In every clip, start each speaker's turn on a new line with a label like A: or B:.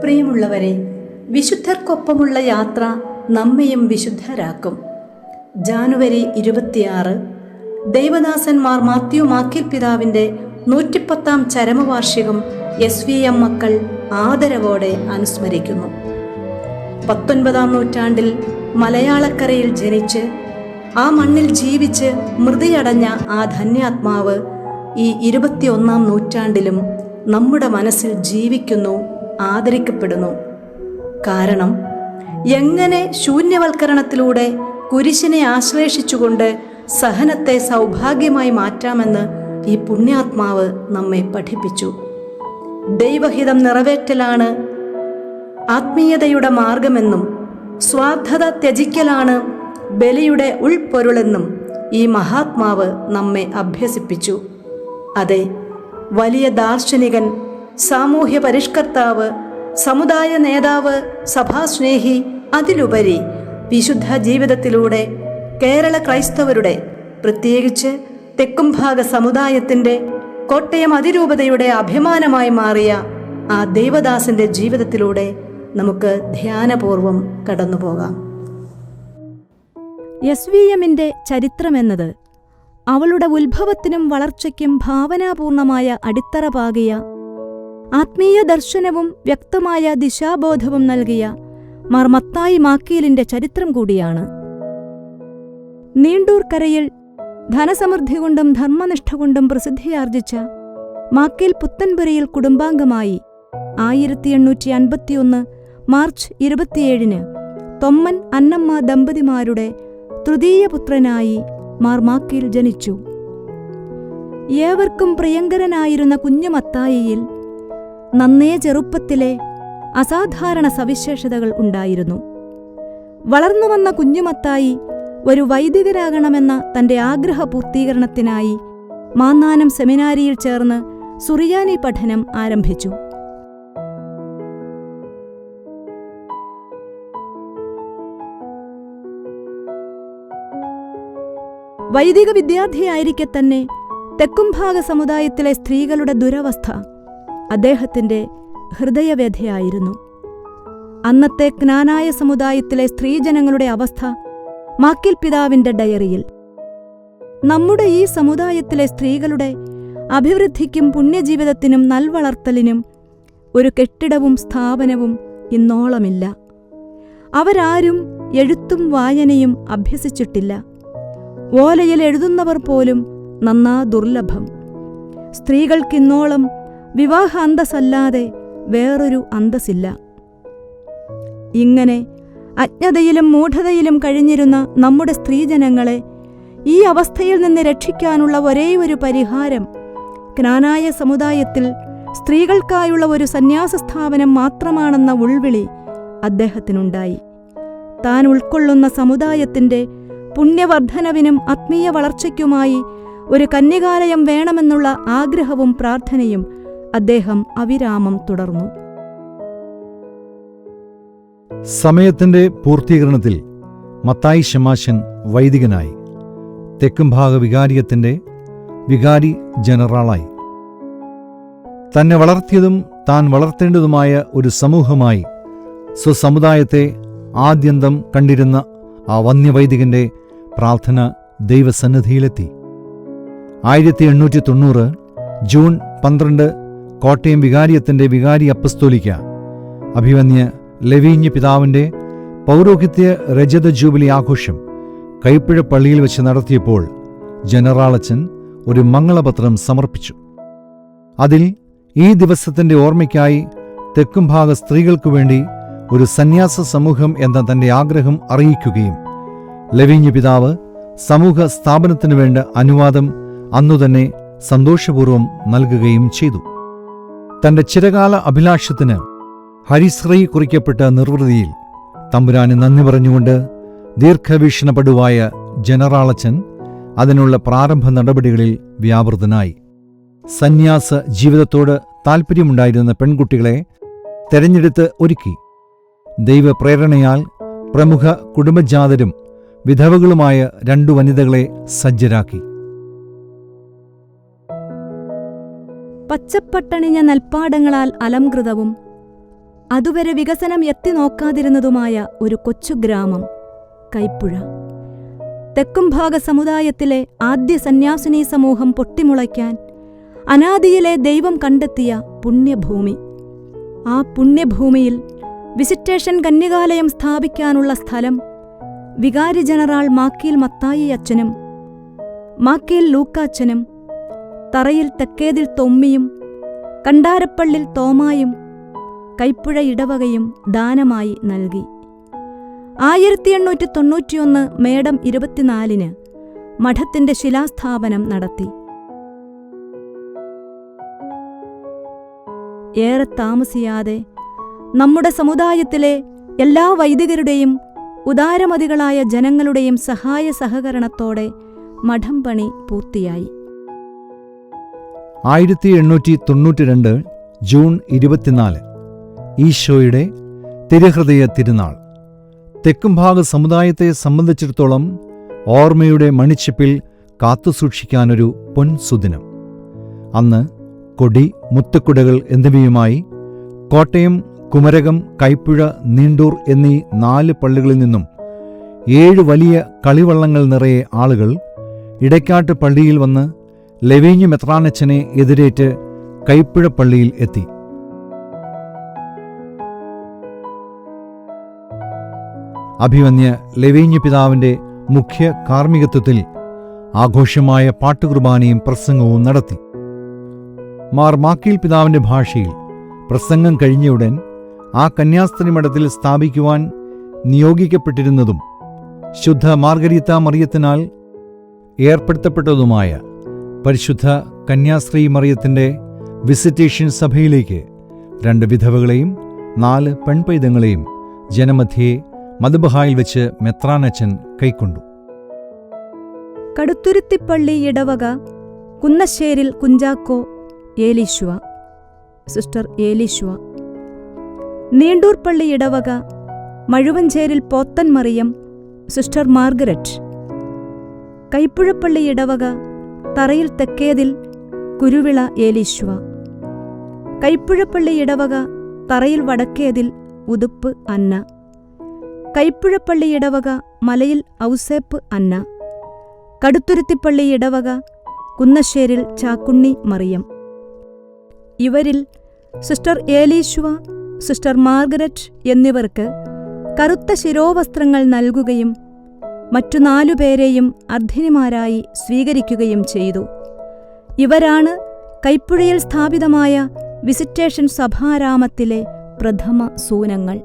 A: പ്രിയമുള്ളവരെ വിശുദ്ധർക്കൊപ്പമുള്ള യാത്ര നമ്മയും വിശുദ്ധരാക്കും. ജാനുവരി ഇരുപത്തിയാറ് ദൈവദാസന്മാർ മാത്യു മാക്കിൽ പിതാവിന്റെ നൂറ്റിപ്പത്താം ചരമവാർഷികം എസ് വി എം മക്കൾ ആദരവോടെ അനുസ്മരിക്കുന്നു. പത്തൊൻപതാം നൂറ്റാണ്ടിൽ മലയാളക്കരയിൽ ജനിച്ച് ആ മണ്ണിൽ ജീവിച്ച് മൃതിയടഞ്ഞ ആ ധന്യാത്മാവ് ഈ ഇരുപത്തിയൊന്നാം നൂറ്റാണ്ടിലും നമ്മുടെ മനസ്സിൽ ജീവിക്കുന്നു ആദരിക്കപ്പെടുന്നു. കാരണം എങ്ങനെ ശൂന്യവൽക്കരണത്തിലൂടെ കുരിശിനെ ആശ്ലേഷിച്ചുകൊണ്ട് സഹനത്തെ സൗഭാഗ്യമായി മാറ്റാമെന്ന് ഈ പുണ്യാത്മാവ് നമ്മെ പഠിപ്പിച്ചു. ദൈവഹിതം നിറവേറ്റലാണ് ആത്മീയതയുടെ മാർഗമെന്നും സ്വാർത്ഥത ത്യജിക്കലാണ് ബലിയുടെ ഉൾപ്പൊരുളെന്നും ഈ മഹാത്മാവ് നമ്മെ അഭ്യസിപ്പിച്ചു. അതെ വലിയ ദാർശനികൻ സാമൂഹ്യ പരിഷ്കർത്താവ് സമുദായ നേതാവ് സഭാസ്നേഹി അതിലുപരി വിശുദ്ധ ജീവിതത്തിലൂടെ കേരള ക്രൈസ്തവരുടെ പ്രത്യേകിച്ച് തെക്കുംഭാഗ സമുദായത്തിന്റെ കോട്ടയം അതിരൂപതയുടെ അഭിമാനമായി മാറിയ ആ ദേവദാസിന്റെ ജീവിതത്തിലൂടെ നമുക്ക് ധ്യാനപൂർവം കടന്നുപോകാം.
B: എസ് വി എമ്മിന്റെ ചരിത്രമെന്നത് അവളുടെ ഉത്ഭവത്തിനും വളർച്ചയ്ക്കും ഭാവനാപൂർണമായ അടിത്തറ പാകിയ ആത്മീയ ദർശനവും വ്യക്തമായ ദിശാബോധവും നൽകിയ മർമത്തായി മാക്കീലിന്റെ ചരിത്രം കൂടിയാണ്. നീണ്ടൂർക്കരയിൽ ധനസമൃദ്ധി കൊണ്ടും ധർമ്മനിഷ്ഠ കൊണ്ടും പ്രസിദ്ധിയാർജിച്ച മാക്കേൽ പുത്തൻപുരയിൽ കുടുംബാംഗമായി ആയിരത്തി എണ്ണൂറ്റി അൻപത്തിയൊന്ന് മാർച്ച് ഇരുപത്തിയേഴിന് തൊമ്മൻ അന്നമ്മ ദമ്പതിമാരുടെ തൃതീയ പുത്രനായി മാർമാക്കേൽ ജനിച്ചു. ഏവർക്കും പ്രിയങ്കരനായിരുന്ന കുഞ്ഞുമത്തായിയിൽ നന്നേ ചെറുപ്പത്തിലെ അസാധാരണ സവിശേഷതകൾ ഉണ്ടായിരുന്നു. വളർന്നു വന്ന കുഞ്ഞുമത്തായി ഒരു വൈദികരാകണമെന്ന തന്റെ ആഗ്രഹ പൂർത്തീകരണത്തിനായി മാന്നാനം സെമിനാരിയിൽ ചേർന്ന് സുറിയാനി പഠനം ആരംഭിച്ചു. വൈദിക വിദ്യാർത്ഥിയായിരിക്കെ തന്നെ തെക്കുംഭാഗ സമുദായത്തിലെ സ്ത്രീകളുടെ ദുരവസ്ഥ അദ്ദേഹത്തിന്റെ ഹൃദയവ്യഥയായിരുന്നു. അന്നത്തെ ജ്ഞാനായ സമുദായത്തിലെ സ്ത്രീജനങ്ങളുടെ അവസ്ഥ മാക്കിൽ പിതാവിന്റെ ഡയറിയിൽ. നമ്മുടെ ഈ സമുദായത്തിലെ സ്ത്രീകളുടെ അഭിവൃദ്ധിക്കും പുണ്യജീവിതത്തിനും നൽവളർത്തലിനും ഒരു കെട്ടിടവും സ്ഥാപനവും ഇന്നോളമില്ല. അവരാരും എഴുത്തും വായനയും അഭ്യസിച്ചിട്ടില്ല. ഓലയിൽ എഴുതുന്നവർ പോലും നന്നാ ദുർലഭം. സ്ത്രീകൾക്കിന്നോളം വിവാഹ അന്തസ്സല്ലാതെ വേറൊരു അന്തസ്സില്ല. ഇങ്ങനെ അജ്ഞതയിലും മൂഢതയിലും കഴിഞ്ഞിരുന്ന നമ്മുടെ സ്ത്രീജനങ്ങളെ ഈ അവസ്ഥയിൽ നിന്ന് രക്ഷിക്കാനുള്ള ഒരേയൊരു പരിഹാരം ജ്ഞാനായ സമുദായത്തിൽ സ്ത്രീകൾക്കായുള്ള ഒരു സന്യാസ സ്ഥാപനം മാത്രമാണെന്ന ഉൾവിളി അദ്ദേഹത്തിനുണ്ടായി. താൻ ഉൾക്കൊള്ളുന്ന സമുദായത്തിന്റെ പുണ്യവർദ്ധനവിനും ആത്മീയ വളർച്ചയ്ക്കുമായി ഒരു കന്യകാലയം വേണമെന്നുള്ള ആഗ്രഹവും പ്രാർത്ഥനയും അദ്ദേഹം അവിരാമം തുടർന്നു.
C: സമയത്തിന്റെ പൂർത്തീകരണത്തിൽ മത്തായി ശമാശൻ വൈദികനായി തെക്കുംഭാഗ വികാരിയത്തിന്റെ വികാരി ജനറാളായി. തന്നെ വളർത്തിയതും താൻ വളർത്തേണ്ടതുമായ ഒരു സമൂഹമായി സ്വസമുദായത്തെ ആദ്യന്തം കണ്ടിരുന്ന ആ വന്യവൈദികന്റെ പ്രാർത്ഥന ദൈവസന്നിധിയിലെത്തി. ആയിരത്തി എണ്ണൂറ്റി തൊണ്ണൂറ് ജൂൺ പന്ത്രണ്ട് കോട്ടയം വികാരിയത്തിന്റെ വികാരി അപ്പസ്തോലിക്ക. അഭിമന്യ ലവീഞ്ഞ് പിതാവിന്റെ പൗരോഹിത്യ രജത ജൂബിലി ആഘോഷം കൈപ്പുഴ പള്ളിയിൽ വെച്ച് നടത്തിയപ്പോൾ ജനറാളച്ചൻ ഒരു മംഗളപത്രം സമർപ്പിച്ചു. അതിൽ ഈ ദിവസത്തിന്റെ ഓർമ്മയ്ക്കായി തെക്കുംഭാഗ സ്ത്രീകൾക്കു വേണ്ടി ഒരു സന്യാസ സമൂഹം എന്ന തന്റെ ആഗ്രഹം അറിയിക്കുകയും ലവീഞ്ഞ് പിതാവ് സമൂഹ സ്ഥാപനത്തിനു വേണ്ട അനുവാദം അന്നുതന്നെ സന്തോഷപൂർവം നൽകുകയും ചെയ്തു. തന്റെ ചിരകാല അഭിലാഷത്തിന് ഹരിശ്രീ കുറിക്കപ്പെട്ട നിർവൃതിയിൽ തമ്പുരാന് നന്ദി പറഞ്ഞുകൊണ്ട് ദീർഘവീക്ഷണപ്പെടുവായ ജനറാളച്ചൻ അതിനുള്ള പ്രാരംഭ നടപടികളിൽ വ്യാപൃതനായി. സന്യാസ ജീവിതത്തോട് താൽപ്പര്യമുണ്ടായിരുന്ന പെൺകുട്ടികളെ തെരഞ്ഞെടുത്ത് ഒരുക്കി. ദൈവപ്രേരണയാൽ പ്രമുഖ കുടുംബജാതരും വിധവകളുമായ രണ്ടു വനിതകളെ സജ്ജരാക്കി.
B: പച്ചപ്പട്ടണിഞ്ഞ നെൽപ്പാടങ്ങളാൽ അലംകൃതവും. അതുവരെ വികസനം എത്തി നോക്കാതിരുന്നതുമായ ഒരു കൊച്ചു ഗ്രാമം കൈപ്പുഴ. തെക്കുംഭാഗ സമുദായത്തിലെ ആദ്യ സന്യാസിനി സമൂഹം പൊട്ടിമുളയ്ക്കാൻ അനാദിയിലെ ദൈവം കണ്ടെത്തിയ പുണ്യഭൂമി. ആ പുണ്യഭൂമിയിൽ വിസിറ്റേഷൻ കന്യകാലയം സ്ഥാപിക്കാനുള്ള സ്ഥലം വികാരി ജനറാൾ മാക്കീൽ മത്തായി അച്ഛനും മാക്കീൽ ലൂക്കാച്ചനും തറയിൽ തെക്കേതിൽ തൊമ്മിയും കണ്ടാരപ്പള്ളിൽ തോമായും കൈപ്പുഴ ഇടവകയും ദാനമായി നൽകി. ആയിരത്തി എണ്ണൂറ്റി തൊണ്ണൂറ്റിയൊന്ന് മേടം ഇരുപത്തിനാലിന് മഠത്തിന്റെ ശിലാസ്ഥാപനം നടത്തി. ഏറെ താമസിയാതെ നമ്മുടെ സമുദായത്തിലെ എല്ലാ വൈദികരുടെയും ഉദാരമതികളായ ജനങ്ങളുടെയും സഹായ സഹകരണത്തോടെ മഠം പണി പൂർത്തിയായി.
C: ആയിരത്തി എണ്ണൂറ്റി തൊണ്ണൂറ്റിരണ്ട് ജൂൺ ഇരുപത്തിനാല് ഈശോയുടെ തിരുഹൃദയ തിരുനാൾ. തെക്കുംഭാഗ സമുദായത്തെ സംബന്ധിച്ചിടത്തോളം ഓർമ്മയുടെ മണിച്ചിപ്പിൽ കാത്തുസൂക്ഷിക്കാനൊരു പൊൻസുദിനം. അന്ന് കൊടി മുത്തക്കുടകൾ എന്നിവയുമായി കോട്ടയം കുമരകം കൈപ്പുഴ നീണ്ടൂർ എന്നീ നാല് പള്ളികളിൽ നിന്നും ഏഴ് വലിയ കളിവള്ളങ്ങൾ നിറയെ ആളുകൾ ഇടയ്ക്കാട്ട് പള്ളിയിൽ വന്ന് ലെവേഞ്ഞു മെത്രാനച്ചനെ എതിരേറ്റ് കൈപ്പുഴ പള്ളിയിൽ എത്തി. അഭിമന്യ ലെവീഞ്ഞു പിതാവിന്റെ മുഖ്യ കാർമ്മികത്വത്തിൽ ആഘോഷമായ പാട്ടുകുർബാനയും പ്രസംഗവും നടത്തി. മാർ മാക്കീൽ പിതാവിന്റെ ഭാഷയിൽ പ്രസംഗം കഴിഞ്ഞയുടൻ ആ കന്യാസ്ത്രീ മഠത്തിൽ സ്ഥാപിക്കുവാൻ നിയോഗിക്കപ്പെട്ടിരുന്നതും ശുദ്ധ മാർഗരീത്ത മറിയത്തിനാൽ ഏർപ്പെടുത്തപ്പെട്ടതുമായ പരിശുദ്ധ കന്യാസ്ത്രീ മറിയത്തിന്റെ വിസിറ്റേഷൻ സഭയിലേക്ക് രണ്ട് വിധവകളെയും നാല് പെൺപൈതങ്ങളെയും ജനമധ്യേ മധുബഹായിൽ വെച്ച് മെത്രാനച്ചൻ കൈക്കൊണ്ടു.
B: കടുത്തുരുത്തിപ്പള്ളി ഇടവക കുന്നശ്ശേരിൽ കുഞ്ചാക്കോ ഏലീശ്വ സിസ്റ്റർ ഏലീശ്വ. നീണ്ടൂർപ്പള്ളി ഇടവക മഴുവഞ്ചേരിൽ പോത്തൻ മറിയം സിസ്റ്റർ മാർഗരറ്റ്. കൈപ്പുഴപ്പള്ളി ഇടവക തറയിൽ തെക്കേതിൽ കുരുവിള ഏലീശ്വ. കൈപ്പുഴപ്പള്ളി ഇടവക തറയിൽ വടക്കേതിൽ ഉതുപ്പ് അന്ന. കൈപ്പുഴപ്പള്ളി ഇടവക മലയിൽ ഔസേപ്പ് അന്ന. കടുത്തുരുത്തിപ്പള്ളി ഇടവക കുന്നശ്ശേരിൽ ചാക്കുണ്ണി മറിയം. ഇവരിൽ സിസ്റ്റർ ഏലീശ്വ സിസ്റ്റർ മാർഗരറ്റ് എന്നിവർക്ക് കറുത്ത ശിരോവസ്ത്രങ്ങൾ നൽകുകയും മറ്റു നാലുപേരെയും അർദ്ധിനിമാരായി സ്വീകരിക്കുകയും ചെയ്തു. ഇവരാണ് കൈപ്പുഴയിൽ സ്ഥാപിതമായ വിസിറ്റേഷൻ സഭാരാമത്തിലെ പ്രഥമ സൂനങ്ങൾ.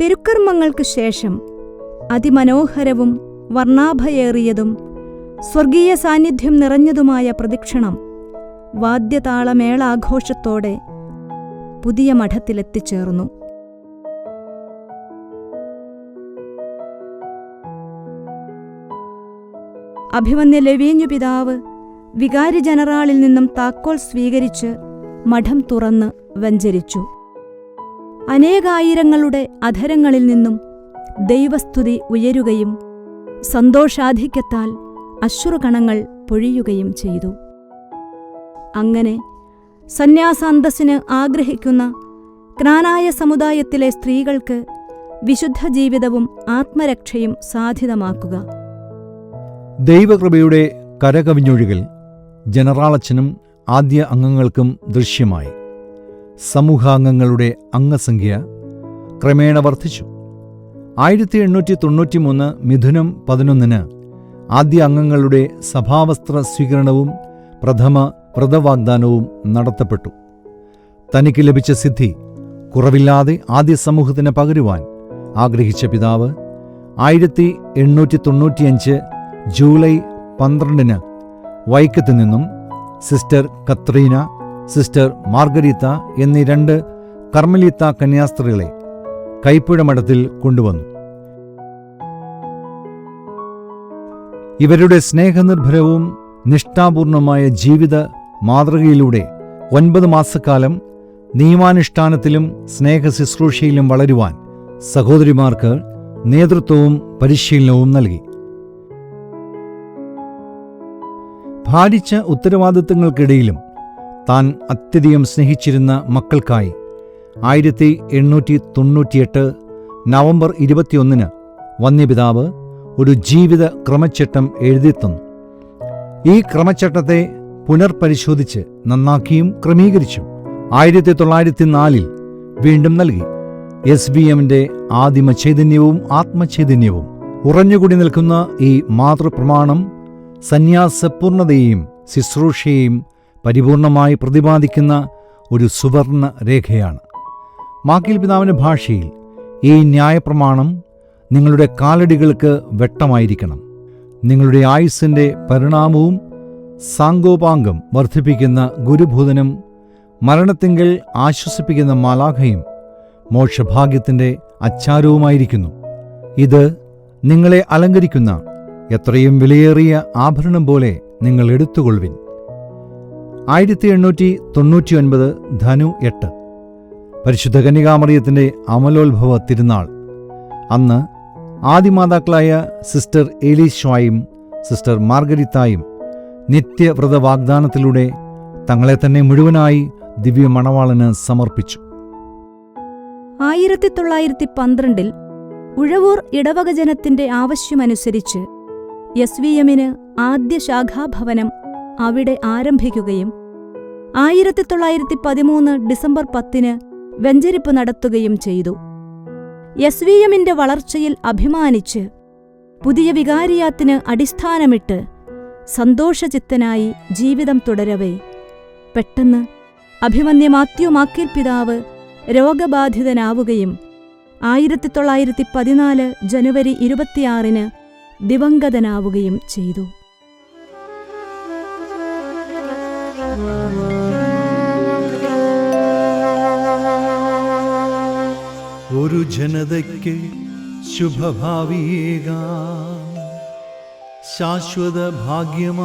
B: തിരുക്കർമ്മങ്ങൾക്ക് ശേഷം അതിമനോഹരവും വർണാഭയേറിയതും സ്വർഗീയ സാന്നിധ്യം നിറഞ്ഞതുമായ പ്രദക്ഷിണം വാദ്യതാളമേളാഘോഷത്തോടെ പുതിയ മഠത്തിലെത്തിച്ചേർന്നു. അഭിമന്യ ലവീഞ്ഞു പിതാവ് വികാരി ജനറാളിൽ നിന്നും താക്കോൽ സ്വീകരിച്ച് മഠം തുറന്ന് വഞ്ചരിച്ചു. അനേകായിരങ്ങളുടെ അധരങ്ങളിൽ നിന്നും ദൈവസ്തുതി ഉയരുകയും സന്തോഷാധിക്യത്താൽ അശ്രുകണങ്ങൾ പൊഴിയുകയും ചെയ്തു. അങ്ങനെ സന്യാസാന്തസ്സിന് ആഗ്രഹിക്കുന്ന ക്നാനായ സമുദായത്തിലെ സ്ത്രീകൾക്ക് വിശുദ്ധ ജീവിതവും ആത്മരക്ഷയും സാധ്യതമാക്കുക
C: ദൈവകൃപയുടെ കരകവിഞ്ഞൊഴുകൽ ജനറാളച്ചനും ആദ്യ അംഗങ്ങൾക്കും ദൃശ്യമായി. സമൂഹാംഗങ്ങളുടെ അംഗസംഖ്യ ക്രമേണ വർദ്ധിച്ചു. ആയിരത്തി എണ്ണൂറ്റി തൊണ്ണൂറ്റിമൂന്ന് മിഥുനം പതിനൊന്നിന് ആദ്യ അംഗങ്ങളുടെ സഭാവസ്ത്ര സ്വീകരണവും പ്രഥമ വ്രതവാഗ്ദാനവും നടത്തപ്പെട്ടു. തനിക്ക് ലഭിച്ച സിദ്ധി കുറവില്ലാതെ ആദ്യ സമൂഹത്തിന് പകരുവാൻ ആഗ്രഹിച്ച പിതാവ് ആയിരത്തി എണ്ണൂറ്റി തൊണ്ണൂറ്റിയഞ്ച് ജൂലൈ പന്ത്രണ്ടിന് വൈക്കത്ത് നിന്നും സിസ്റ്റർ കത്രീന സിസ്റ്റർ മാർഗരീത്ത എന്നീ രണ്ട് കർമ്മലീത്ത കന്യാസ്ത്രീകളെ കൈപ്പുഴ മഠത്തിൽ കൊണ്ടുവന്നു. ഇവരുടെ സ്നേഹനിർഭരവും നിഷ്ഠാപൂർണമായ ജീവിത മാതൃകയിലൂടെ ഒൻപത് മാസക്കാലം നിയമാനുഷ്ഠാനത്തിലും സ്നേഹശുശ്രൂഷയിലും വളരുവാൻ സഹോദരിമാർക്ക് നേതൃത്വവും പരിശീലനവും നൽകി. ഭാരിച്ച ഉത്തരവാദിത്തങ്ങൾക്കിടയിലും താൻ അത്യധികം സ്നേഹിച്ചിരുന്ന മക്കൾക്കായി ആയിരത്തി എണ്ണൂറ്റി തൊണ്ണൂറ്റിയെട്ട് നവംബർ ഇരുപത്തിയൊന്നിന് വന്യപിതാവ് ഒരു ജീവിത ക്രമച്ചട്ടം എഴുതിത്തന്നു. ഈ ക്രമച്ചട്ടത്തെ പുനർപരിശോധിച്ച് നന്നാക്കിയും ക്രമീകരിച്ചും ആയിരത്തി തൊള്ളായിരത്തി നാലിൽ വീണ്ടും നൽകി. എസ് ബി എമ്മിന്റെ ആദിമ ചൈതന്യവും ആത്മചൈതന്യവും ഉറഞ്ഞുകൂടി നിൽക്കുന്ന ഈ മാതൃപ്രമാണം സന്യാസപൂർണതയെയും ശുശ്രൂഷയെയും പരിപൂർണമായി പ്രതിപാദിക്കുന്ന ഒരു സുവർണ രേഖയാണ്. മാക്കിൽ പിതാവിന്റെ ഭാഷയിൽ ഈ ന്യായപ്രമാണം നിങ്ങളുടെ കാലടികൾക്ക് വെട്ടമായിരിക്കണം നിങ്ങളുടെ ആയുസ്സിന്റെ പരിണാമവും സാങ്കോപാംഗം വർദ്ധിപ്പിക്കുന്ന ഗുരുഭൂതനും മരണത്തിങ്കൽ ആശ്വസിപ്പിക്കുന്ന മാലാഖയും മോക്ഷഭാഗ്യത്തിന്റെ അച്ചാരവുമായിരിക്കുന്നു. ഇത് നിങ്ങളെ അലങ്കരിക്കുന്ന എത്രയും വിലയേറിയ ആഭരണം പോലെ നിങ്ങൾ എടുത്തുകൊള്ളുവിൻ. ആയിരത്തി എണ്ണൂറ്റി തൊണ്ണൂറ്റി ഒൻപത് ധനു എട്ട്. പരിശുദ്ധ കന്യകാമറിയത്തിന്റെ അമലോത്ഭവ തിരുനാൾ. അന്ന് ആദിമാതാക്കളായ സിസ്റ്റർ എലീഷായും സിസ്റ്റർ മാർഗരിത്തായും നിത്യവ്രത വാഗ്ദാനത്തിലൂടെ തങ്ങളെ തന്നെ മുഴുവനായി ദിവ്യ മണവാളന് സമർപ്പിച്ചു.
B: ആയിരത്തി തൊള്ളായിരത്തി പന്ത്രണ്ടിൽ ഉഴവൂർ ഇടവക ജനത്തിന്റെ ആവശ്യമനുസരിച്ച് എസ് വി എമ്മിന് ആദ്യ ശാഖാഭവനം അവിടെ ആരംഭിക്കുകയും ആയിരത്തി തൊള്ളായിരത്തി പതിമൂന്ന് ഡിസംബർ പത്തിന് വെഞ്ചരിപ്പ് നടത്തുകയും ചെയ്തു. എസ് വി എമ്മിന്റെ വളർച്ചയിൽ അഭിമാനിച്ച് പുതിയ വികാരിയാത്തിന് അടിസ്ഥാനമിട്ട് സന്തോഷചിത്തനായി ജീവിതം തുടരവേ. പെട്ടെന്ന് അഭിമന്യ മാത്യു മാക്കിൽ പിതാവ് രോഗബാധിതനാവുകയും ആയിരത്തി തൊള്ളായിരത്തി പതിനാല് ജനുവരി ഇരുപത്തിയാറിന് ദിവംഗതനാവുകയും ചെയ്തു.
C: ഒരു ജനതയ്ക്ക് ശുഭഭാവിയേക. ശാശ്വത ഭാഗ്യമാകാം.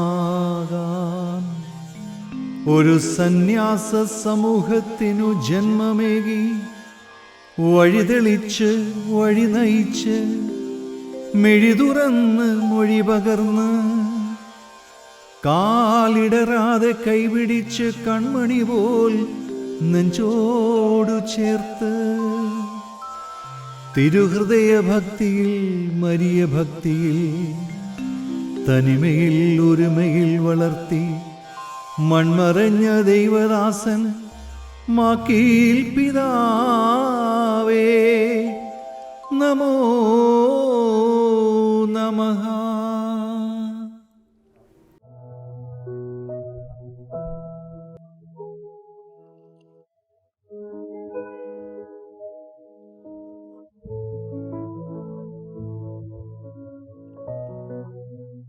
C: ഒരു സന്യാസ സമൂഹത്തിനു ജന്മമേകി വഴിതെളിച്ച് വഴി നയിച്ച് മെഴിതുറന്ന് മൊഴി പകർന്ന് കാലിടറാതെ കൈപിടിച്ച് കൺമണി പോൽ നെഞ്ചോടു ചേർത്ത് തിരുഹൃദയ ഭക്തിയിൽ മരിയ ഭക്തിയിൽ തനിമയിൽ ഒരുമയിൽ വളർത്തി മൺമറഞ്ഞ ദൈവദാസൻ മാക്കീൽ പിതാവേ. നമോ नमः